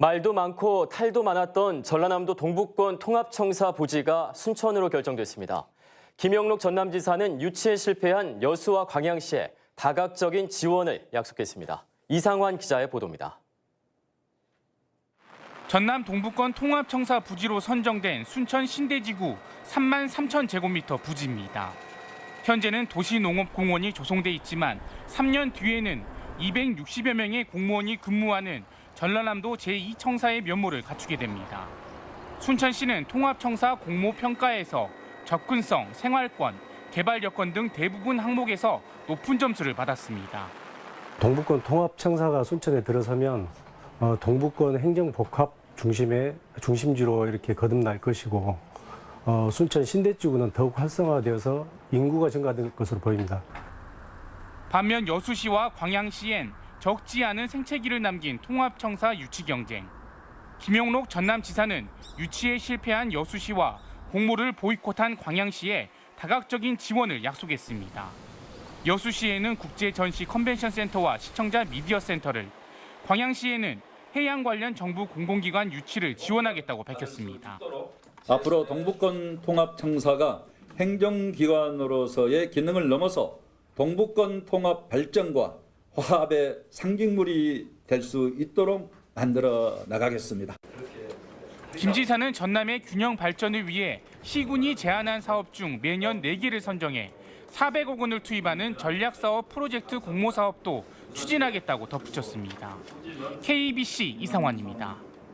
말도 많고 탈도 많았던 전라남도 동북권 통합청사 부지가 순천으로 결정됐습니다. 김영록 전남지사는 유치에 실패한 여수와 광양시에 다각적인 지원을 약속했습니다. 이상환 기자의 보도입니다. 전남 동부권 통합청사 부지로 선정된 순천 신대지구 3만 3천 제곱미터 부지입니다. 현재는 도시농업공원이 조성돼 있지만 3년 뒤에는 260여 명의 공무원이 근무하는 전라남도 제2청사의 면모를 갖추게 됩니다. 순천시는 통합청사 공모평가에서 접근성, 생활권, 개발 여건 등 대부분 항목에서 높은 점수를 받았습니다. 동북권 통합청사가 순천에 들어서면 어, 동북권 행정복합 중심의 중심지로 이렇게 거듭날 것이고 어, 순천 신대지구는 더욱 활성화되어서 인구가 증가될 것으로 보입니다. 반면 여수시와 광양시엔 적지 않은 생채기를 남긴 통합청사 유치 경쟁. 김용록 전남지사는 유치에 실패한 여수시와 공모를 보이콧한 광양시에 다각적인 지원을 약속했습니다. 여수시에는 국제전시 컨벤션센터와 시청자 미디어 센터를, 광양시에는 해양 관련 정부 공공기관 유치를 지원하겠다고 밝혔습니다. 앞으로 동북권 통합청사가 행정기관으로서의 기능을 넘어서 동북권 통합 발전과 화합의 상징물이 될 수 있도록 만들어 나가겠습니다. 김 지사는 전남의 균형 발전을 위해 시군이 제안한 사업 중 매년 4개를 선정해 400억 원을 투입하는 전략사업 프로젝트 공모 사업도 추진하겠다고 덧붙였습니다. KBC 이상환입니다.